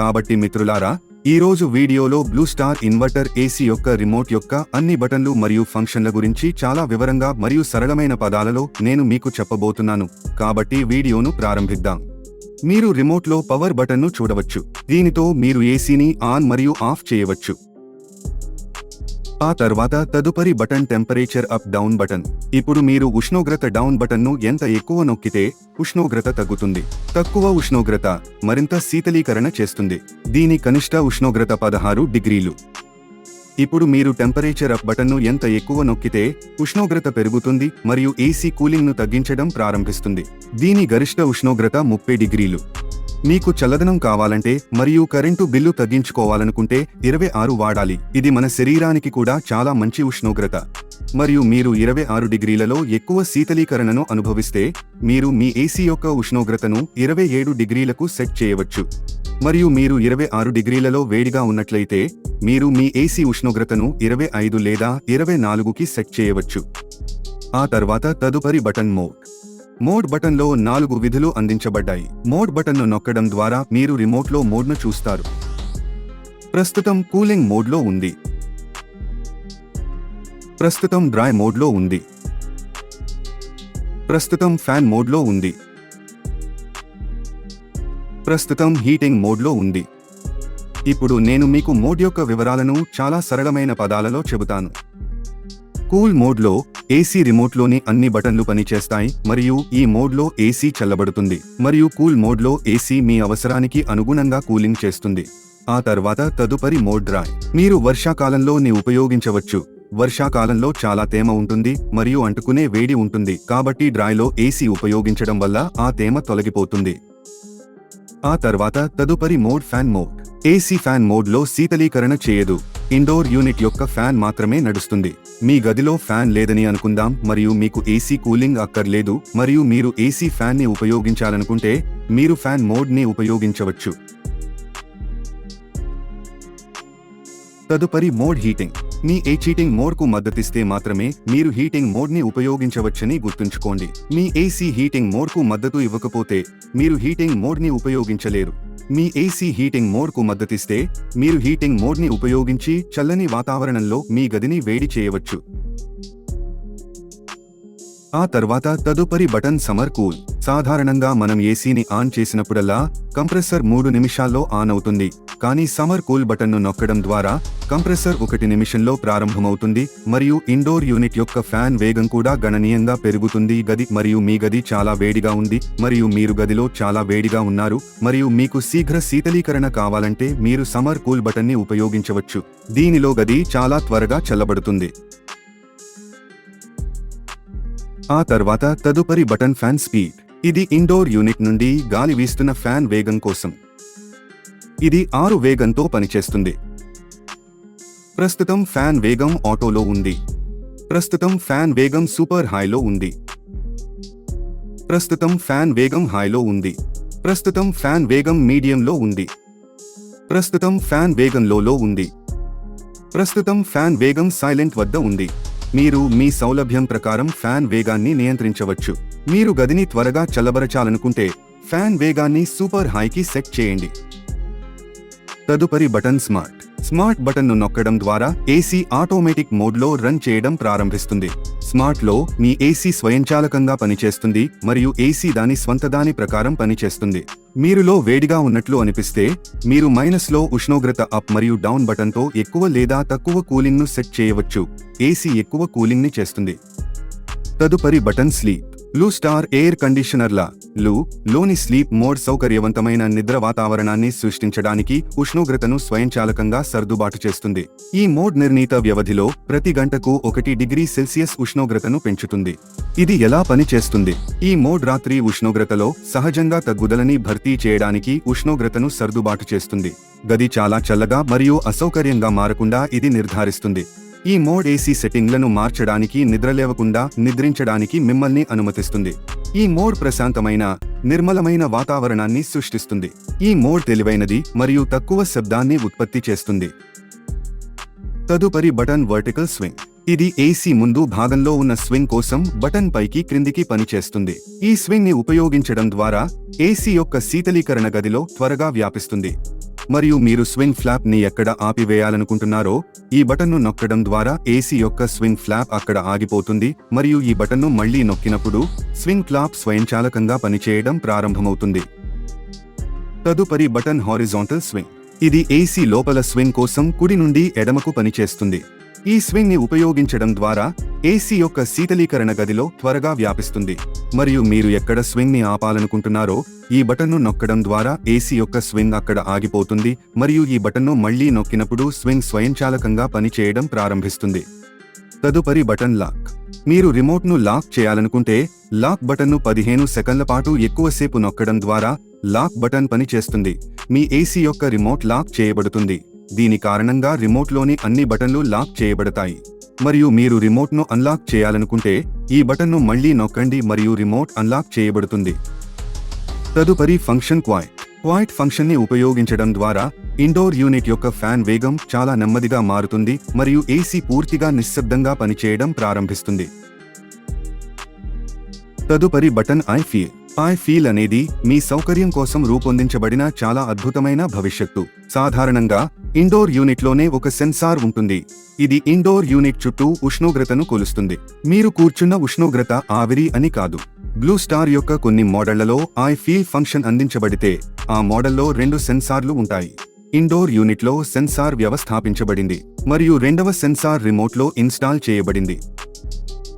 కాబట్టి మిత్రులారా ఈ రోజు వీడియోలో బ్లూ స్టార్ ఇన్వర్టర్ ఏసీ యొక్క రిమోట్ యొక్క అన్ని బటన్లు మరియు ఫంక్షన్ల గురించి చాలా వివరంగా మరియు సరళమైన పదాలలో నేను మీకు చెప్పబోతున్నాను. కాబట్టి వీడియోను ప్రారంభిద్దాం. మీరు రిమోట్లో పవర్ బటన్ను చూడవచ్చు. దీనితో మీరు ఏసీని ఆన్ మరియు ఆఫ్ చేయవచ్చు. ఆ తర్వాత తదుపరి button temperature up down button. ఇప్పుడు మీరు ఉష్ణోగ్రత డౌన్ బటన్ను ఎంత ఎక్కువ నొక్కితే ఉష్ణోగ్రత తగ్గుతుంది. తక్కువ ఉష్ణోగ్రత మరింత శీతలీకరణ చేస్తుంది. దీని కనిష్ట ఉష్ణోగ్రత పదహారు డిగ్రీలు. ఇప్పుడు మీరు టెంపరేచర్ అప్ బటన్ను ఎంత ఎక్కువ నొక్కితే ఉష్ణోగ్రత పెరుగుతుంది మరియు ఏసీ కూలింగ్ను తగ్గించడం ప్రారంభిస్తుంది. దీని గరిష్ట ఉష్ణోగ్రత ముప్పై డిగ్రీలు. మీకు చల్లదనం కావాలంటే మరియు కరెంటు బిల్లు తగ్గించుకోవాలనుకుంటే ఇరవై ఆరు వాడాలి. ఇది మన శరీరానికి కూడా చాలా మంచి ఉష్ణోగ్రత. మరియు మీరు ఇరవై ఆరు డిగ్రీలలో ఎక్కువ శీతలీకరణను అనుభవిస్తే మీరు మీ ఏసీ యొక్క ఉష్ణోగ్రతను ఇరవై ఏడు డిగ్రీలకు సెట్ చేయవచ్చు. మరియు మీరు ఇరవై ఆరు డిగ్రీలలో వేడిగా ఉన్నట్లయితే మీరు మీ ఏసీ ఉష్ణోగ్రతను ఇరవై ఐదు లేదా ఇరవై నాలుగుకి సెట్ చేయవచ్చు. ఆ తర్వాత తదుపరి బటన్ మోడ్. మోడ్ బటన్లో నాలుగు విధులు అందించబడ్డాయి. మోడ్ బటన్ను నొక్కడం ద్వారా మీరు రిమోట్లో మోడ్ను చూస్తారు. ప్రస్తుతం కూలింగ్ మోడ్లో ఉంది. ప్రస్తుతం డ్రై మోడ్లో ఉంది. ప్రస్తుతం ఫ్యాన్ మోడ్లో ఉంది. ప్రస్తుతం హీటింగ్ మోడ్లో ఉంది. ఇప్పుడు నేను మీకు మోడ్ యొక్క వివరాలను చాలా సరళమైన పదాలలో చెబుతాను. కూల్ మోడ్లో ఏసీ రిమోట్లోని అన్ని బటన్లు పనిచేస్తాయి మరియు ఈ మోడ్లో ఏసీ చల్లబడుతుంది మరియు కూల్ మోడ్లో ఏసీ మీ అవసరానికి అనుగుణంగా కూలింగ్ చేస్తుంది. ఆ తర్వాత తదుపరి మోడ్ డ్రాయ్. మీరు వర్షాకాలంలో ని ఉపయోగించవచ్చు. వర్షాకాలంలో చాలా తేమ ఉంటుంది మరియు అంటుకునే వేడి ఉంటుంది కాబట్టి డ్రాయ్లో ఏసీ ఉపయోగించడం వల్ల ఆ తేమ తొలగిపోతుంది. ఆ తర్వాత తదుపరి mode fan mode. AC fan మోడ్లో శీతలీకరణ చేయదు. ఇండోర్ యూనిట్ యొక్క ఫ్యాన్ మాత్రమే నడుస్తుంది. మీ గదిలో ఫ్యాన్ లేదని అనుకుందాం మరియు మీకు ఏసీ కూలింగ్ అక్కర్లేదు మరియు మీరు ఏసీ ఫ్యాన్ని ఉపయోగించాలనుకుంటే మీరు ఫ్యాన్ మోడ్ని ఉపయోగించవచ్చు. తదుపరి మోడ్ హీటింగ్ మీ ఏ చీటింగ్ మోడ్కు మద్దతిస్తే మాత్రమే మీరు హీటింగ్ మోడ్ని ఉపయోగించవచ్చని గుర్తుంచుకోండి. మీ ఏసీ హీటింగ్ మోడ్కు మద్దతు ఇవ్వకపోతే మీరు హీటింగ్ మోడ్ని ఉపయోగించలేరు. మీ ఏసీ హీటింగ్ మోడ్కు మద్దతిస్తే మీరు హీటింగ్ మోడ్ని ఉపయోగించి చల్లని వాతావరణంలో మీ గదిని వేడి చేయవచ్చు. ఆ తర్వాత తదుపరి బటన్ సమ్మర్ కూల్. సాధారణంగా మనం ఏసీని ఆన్ చేసినప్పుడల్లా కంప్రెసర్ మూడు నిమిషాల్లో ఆన్ అవుతుంది. కానీ సమ్మర్ కూల్ బటన్ను నొక్కడం ద్వారా కంప్రెసర్ ఒకటి నిమిషంలో ప్రారంభమవుతుంది మరియు ఇండోర్ యూనిట్ యొక్క ఫ్యాన్ వేగం కూడా గణనీయంగా పెరుగుతుంది. గది మరియు మీ గది చాలా వేడిగా ఉంది మరియు మీరు గదిలో చాలా వేడిగా ఉన్నారు మరియు మీకు శీఘ్ర శీతలీకరణ కావాలంటే మీరు సమ్మర్ కూల్ బటన్ని ఉపయోగించవచ్చు. దీనిలో గది చాలా త్వరగా చల్లబడుతుంది. ఆ తర్వాత తదుపరి బటన్ ఫ్యాన్ స్పీడ్. ఇది ఇండోర్ యూనిట్ నుండి గాలి వీస్తున్న ఫ్యాన్ వేగం కోసం. ఇది ఆరు వేగంతో పనిచేస్తుంది. ప్రస్తుతం ఫ్యాన్ వేగం ఆటోలో ఉంది. ప్రస్తుతం ఫ్యాన్ వేగం సూపర్ హైలో ఉంది. ప్రస్తుతం ఫ్యాన్ వేగం హైలో ఉంది. ప్రస్తుతం ఫ్యాన్ వేగం మీడియంలో ఉంది. ప్రస్తుతం ఫ్యాన్ వేగం లోలో ఉంది. ప్రస్తుతం ఫ్యాన్ వేగం సైలెంట్ వద్ద ఉంది. మీరు మీ సౌలభ్యం ప్రకారం ఫ్యాన్ వేగాన్ని నియంత్రించవచ్చు. మీరు గదిని త్వరగా చల్లబరచాలనుకుంటే ఫ్యాన్ వేగాన్ని సూపర్ హైకి సెట్ చేయండి. తదుపరి బటన్ స్మార్ట్. స్మార్ట్ బటన్ను నొక్కడం ద్వారా ఏసీ ఆటోమేటిక్ మోడ్లో రన్ చేయడం ప్రారంభిస్తుంది. స్మార్ట్లో మీ ఏసీ స్వయంచాలకంగా పనిచేస్తుంది మరియు ఏసీ దాని స్వంత దాని ప్రకారం పనిచేస్తుంది. మీరులో వేడిగా ఉన్నట్లు అనిపిస్తే మీరు మైనస్లో ఉష్ణోగ్రత అప్ మరియు డౌన్ బటన్తో ఎక్కువ లేదా తక్కువ కూలింగ్ను సెట్ చేయవచ్చు. ఏసీ ఎక్కువ కూలింగ్ని చేస్తుంది. తదుపరి button sleep. Blue Star air కండిషనర్ల లు లోని స్లీప్ మోడ్ సౌకర్యవంతమైన నిద్ర వాతావరణాన్ని సృష్టించడానికి ఉష్ణోగ్రతను స్వయంచాలకంగా సర్దుబాటు చేస్తుంది. ఈ మోడ్ నిర్ణీత వ్యవధిలో ప్రతి గంటకు ఒకటి డిగ్రీ సెల్సియస్ ఉష్ణోగ్రతను పెంచుతుంది. ఇది ఎలా పనిచేస్తుంది ఈ మోడ్ రాత్రి ఉష్ణోగ్రతలో సహజంగా తగ్గుదలని భర్తీ చేయడానికి ఉష్ణోగ్రతను సర్దుబాటు చేస్తుంది. గది చాలా చల్లగా మరియు అసౌకర్యంగా మారకుండా ఇది నిర్ధారిస్తుంది. ఈ మోడ్ ఏసీ సెట్టింగ్లను మార్చడానికి నిద్రలేవకుండా నిద్రించడానికి మిమ్మల్ని అనుమతిస్తుంది. ఈ మోడ్ ప్రశాంతమైన నిర్మలమైన వాతావరణాన్ని సృష్టిస్తుంది. ఈ మోడ్ తెలివైనది మరియు తక్కువ శబ్దాన్ని ఉత్పత్తి చేస్తుంది. తదుపరి బటన్ వర్టికల్ స్వింగ్. ఇది ఏసీ ముందు భాగంలో ఉన్న స్వింగ్ కోసం బటన్ పైకి క్రిందికి పనిచేస్తుంది. ఈ స్వింగ్ని ఉపయోగించడం ద్వారా ఏసీ యొక్క శీతలీకరణ గదిలో త్వరగా వ్యాపిస్తుంది. మరియు మీరు స్వింగ్ ఫ్లాప్ని ఎక్కడ ఆపివేయాలనుకుంటున్నారో ఈ బటన్ను నొక్కడం ద్వారా ఏసీ యొక్క స్వింగ్ ఫ్లాప్ అక్కడ ఆగిపోతుంది మరియు ఈ బటన్ను మళ్ళీ నొక్కినప్పుడు స్వింగ్ ఫ్లాప్ స్వయంచాలకంగా పనిచేయడం ప్రారంభమవుతుంది. తదుపరి బటన్ హారిజాంటల్ స్వింగ్. ఇది ఏసీ లోపల స్వింగ్ కోసం కుడి నుండి ఎడమకు పనిచేస్తుంది. ఈ స్వింగ్ని ఉపయోగించడం ద్వారా ఏసీ యొక్క శీతలీకరణ గదిలో త్వరగా వ్యాపిస్తుంది. మరియు మీరు ఎక్కడ స్వింగ్ని ఆపాలనుకుంటున్నారో ఈ బటన్ను నొక్కడం ద్వారా ఏసీ యొక్క స్వింగ్ అక్కడ ఆగిపోతుంది మరియు ఈ బటన్ను మళ్ళీ నొక్కినప్పుడు స్వింగ్ స్వయంచాలకంగా పనిచేయడం ప్రారంభిస్తుంది. తదుపరి బటన్ లాక్. మీరు రిమోట్ను లాక్ చేయాలనుకుంటే లాక్ బటన్ను పదిహేను సెకన్ల పాటు ఎక్కువసేపు నొక్కడం ద్వారా లాక్ బటన్ పనిచేస్తుంది. మీ ఏసీ యొక్క రిమోట్ లాక్ చేయబడుతుంది. దీని కారణంగా రిమోట్లోని అన్ని బటన్లు లాక్ చేయబడతాయి. మరియు మీరు రిమోట్ను అన్లాక్ చేయాలనుకుంటే ఈ బటన్ను మళ్ళీ నొక్కండి మరియు రిమోట్ అన్లాక్ చేయబడుతుంది. తదుపరి ఫంక్షన్ క్వాయ్. క్వాయిట్ ఫంక్షన్ని ఉపయోగించడం ద్వారా ఇండోర్ యూనిట్ యొక్క ఫ్యాన్ వేగం చాలా నెమ్మదిగా మారుతుంది మరియు ఏసీ పూర్తిగా నిశ్శబ్దంగా పనిచేయడం ప్రారంభిస్తుంది. తదుపరి button I feel. I feel అనేది మీ సౌకర్యం కోసం రూపొందించబడిన చాలా అద్భుతమైన భవిష్యత్తు. సాధారణంగా ఇండోర్ యూనిట్లోనే ఒక సెన్సార్ ఉంటుంది. ఇది ఇండోర్ యూనిట్ చుట్టూ ఉష్ణోగ్రతను కొలుస్తుంది. మీరు కూర్చున్న ఉష్ణోగ్రత ఆవిరి అని కాదు. బ్లూ స్టార్ యొక్క కొన్ని మోడళ్ళలో ఐ ఫీల్ ఫంక్షన్ అందించబడితే ఆ మోడల్లో రెండు సెన్సార్లు ఉంటాయి. ఇండోర్ యూనిట్లో సెన్సార్ వ్యవస్థాపించబడింది మరియు రెండవ సెన్సార్ రిమోట్లో ఇన్స్టాల్ చేయబడింది.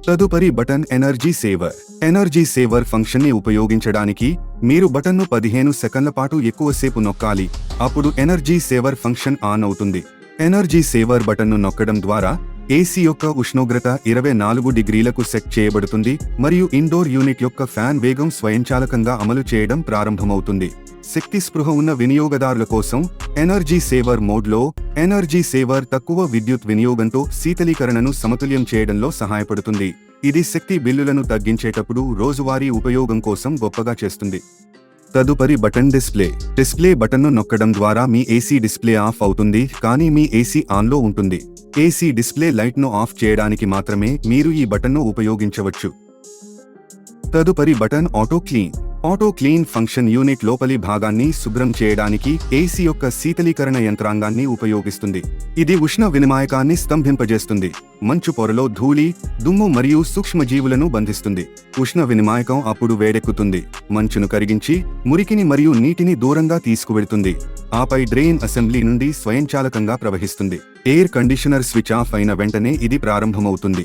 తదుపరి button energy saver energy saver ఫంక్షన్ని ఉపయోగించడానికి మీరు బటన్ను పదిహేను సెకన్ల పాటు ఎక్కువసేపు నొక్కాలి. అప్పుడు ఎనర్జీ సేవర్ ఫంక్షన్ ఆన్ అవుతుంది. ఎనర్జీ సేవర్ బటన్ను నొక్కడం ద్వారా ఏసీ యొక్క ఉష్ణోగ్రత ఇరవై నాలుగు డిగ్రీలకు సెట్ చేయబడుతుంది మరియు ఇండోర్ యూనిట్ యొక్క ఫ్యాన్ వేగం స్వయంచాలకంగా అమలు చేయడం ప్రారంభమవుతుంది. శక్తి స్పృహ ఉన్న వినియోగదారుల కోసం ఎనర్జీ సేవర్ మోడ్లో ఎనర్జీ సేవర్ తక్కువ విద్యుత్ వినియోగంతో శీతలీకరణను సమతుల్యం చేయడంలో సహాయపడుతుంది. ఇది శక్తి బిల్లులను తగ్గించేటప్పుడు రోజువారీ ఉపయోగం కోసం గొప్పగా చేస్తుంది. తదుపరి బటన్ డిస్ప్లే. డిస్ప్లే బటన్ను నొక్కడం ద్వారా మీ ఏసీ డిస్ప్లే ఆఫ్ అవుతుంది కానీ మీ ఏసీ ఆన్లో ఉంటుంది. ఏసీ డిస్ప్లే లైట్ను ఆఫ్ చేయడానికి మాత్రమే మీరు ఈ బటన్ను ఉపయోగించవచ్చు. తదుపరి button auto clean. Auto clean function unit లోపలి భాగాన్ని శుభ్రం చేయడానికి ఏసీ యొక్క శీతలీకరణ యంత్రాంగాన్ని ఉపయోగిస్తుంది. ఇది ఉష్ణ వినిమాయకాన్ని స్తంభింపజేస్తుంది. మంచు పొరలో ధూళి దుమ్ము మరియు సూక్ష్మజీవులను బంధిస్తుంది. ఉష్ణ వినిమాయకం అప్పుడు వేడెక్కుతుంది. మంచును కరిగించి మురికిని మరియు నీటిని దూరంగా తీసుకువెళ్తుంది ఆపై డ్రెయిన్ అసెంబ్లీ నుండి స్వయంచాలకంగా ప్రవహిస్తుంది. ఎయిర్ కండిషనర్ స్విచ్ ఆఫ్ అయిన వెంటనే ఇది ప్రారంభమవుతుంది.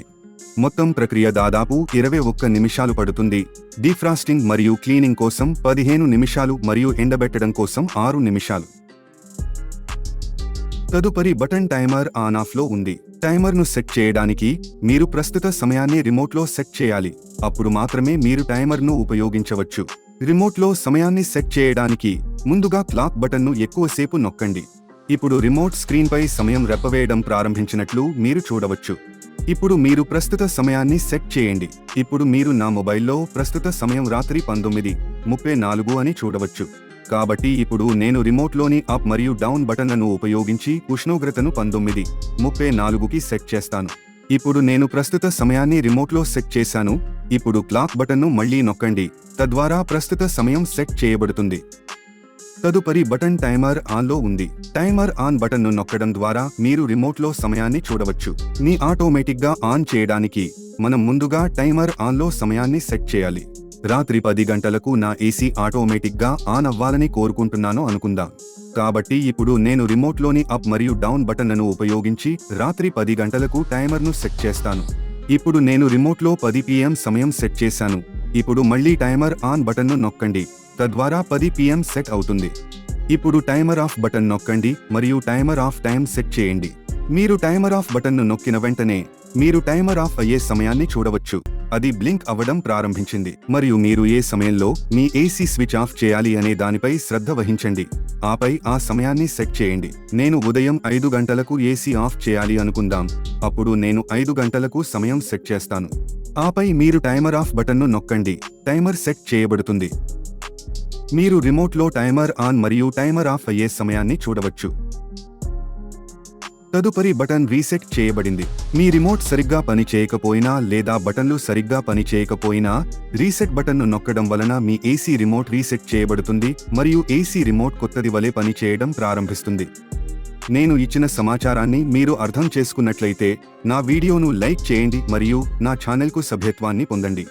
మొత్తం ప్రక్రియ దాదాపు ఇరవై ఒక్క నిమిషాలు పడుతుంది. డీఫ్రాస్టింగ్ మరియు క్లీనింగ్ కోసం పదిహేను నిమిషాలు మరియు ఎండబెట్టడం కోసం ఆరు నిమిషాలు. తదుపరి బటన్ టైమర్ ఆన్ ఆఫ్లో ఉంది. టైమర్ను సెట్ చేయడానికి మీరు ప్రస్తుత సమయాన్ని రిమోట్లో సెట్ చేయాలి. అప్పుడు మాత్రమే మీరు టైమర్ను ఉపయోగించవచ్చు. రిమోట్లో సమయాన్ని సెట్ చేయడానికి ముందుగా క్లాక్ బటన్ను ఎక్కువసేపు నొక్కండి. ఇప్పుడు రిమోట్ స్క్రీన్పై సమయం రెప్పవేయడం ప్రారంభించినట్లు మీరు చూడవచ్చు. ఇప్పుడు మీరు ప్రస్తుత సమయాన్ని సెట్ చేయండి. ఇప్పుడు మీరు నా మొబైల్లో ప్రస్తుత సమయం రాత్రి పంతొమ్మిది ముప్పై నాలుగు అని చూడవచ్చు. కాబట్టి ఇప్పుడు నేను రిమోట్లోని అప్ మరియు డౌన్ బటన్లను ఉపయోగించి ఉష్ణోగ్రతను పంతొమ్మిది ముప్పై నాలుగుకి సెట్ చేస్తాను. ఇప్పుడు నేను ప్రస్తుత సమయాన్ని రిమోట్లో సెట్ చేశాను. ఇప్పుడు క్లాక్ బటన్ను మళ్ళీ నొక్కండి. తద్వారా ప్రస్తుత సమయం సెట్ చేయబడుతుంది. తదుపరి బటన్ టైమర్ ఆన్లో ఉంది. టైమర్ ఆన్ బటన్ను నొక్కడం ద్వారా మీరు రిమోట్లో సమయాన్ని చూడవచ్చు. మీ ఆటోమేటిక్గా ఆన్ చేయడానికి మనం ముందుగా టైమర్ ఆన్లో సమయాన్ని సెట్ చేయాలి. రాత్రి పది గంటలకు నా ఏసీ ఆటోమేటిక్గా ఆన్ అవ్వాలని కోరుకుంటున్నాను అనుకుందాం. కాబట్టి ఇప్పుడు నేను రిమోట్లోని అప్ మరియు డౌన్ బటన్లను ఉపయోగించి రాత్రి పది గంటలకు టైమర్ను సెట్ చేస్తాను. ఇప్పుడు నేను రిమోట్లో పది పిఎం సమయం సెట్ చేశాను. ఇప్పుడు మళ్ళీ టైమర్ ఆన్ బటన్ను నొక్కండి. తద్వారా పది పిఎం సెట్ అవుతుంది. ఇప్పుడు టైమర్ ఆఫ్ బటన్ నొక్కండి మరియు టైమర్ ఆఫ్ టైం సెట్ చేయండి. మీరు టైమర్ ఆఫ్ బటన్ను నొక్కిన వెంటనే మీరు టైమర్ ఆఫ్ అయ్యే సమయాన్ని చూడవచ్చు. అది బ్లింక్ అవ్వడం ప్రారంభించింది. మరియు మీరు ఏ సమయంలో మీ ఏసీ స్విచ్ ఆఫ్ చేయాలి అనే దానిపై శ్రద్ధ వహించండి. ఆపై ఆ సమయాన్ని సెట్ చేయండి. నేను ఉదయం ఐదు గంటలకు ఏసీ ఆఫ్ చేయాలి అనుకుందాం. అప్పుడు నేను ఐదు గంటలకు సమయం సెట్ చేస్తాను. ఆపై మీరు టైమర్ ఆఫ్ బటన్ను నొక్కండి. టైమర్ సెట్ చేయబడుతుంది. మీరు రిమోట్లో టైమర్ ఆన్ మరియు టైమర్ ఆఫ్ అయ్యే సమయాన్ని చూడవచ్చు. తదుపరి బటన్ రీసెట్ చేయబడింది. మీ రిమోట్ సరిగ్గా పని చేయకపోయినా లేదా బటన్లు సరిగ్గా పని చేయకపోయినా రీసెట్ బటన్ను నొక్కడం వలన మీ ఏసీ రిమోట్ రీసెట్ చేయబడుతుంది మరియు ఏసీ రిమోట్ కొత్తది వలె పని చేయడం ప్రారంభిస్తుంది. నేను ఇచ్చిన సమాచారాన్ని మీరు అర్థం చేసుకున్నట్లయితే నా వీడియోను లైక్ చేయండి మరియు నా ఛానల్కు సభ్యత్వాన్ని పొందండి.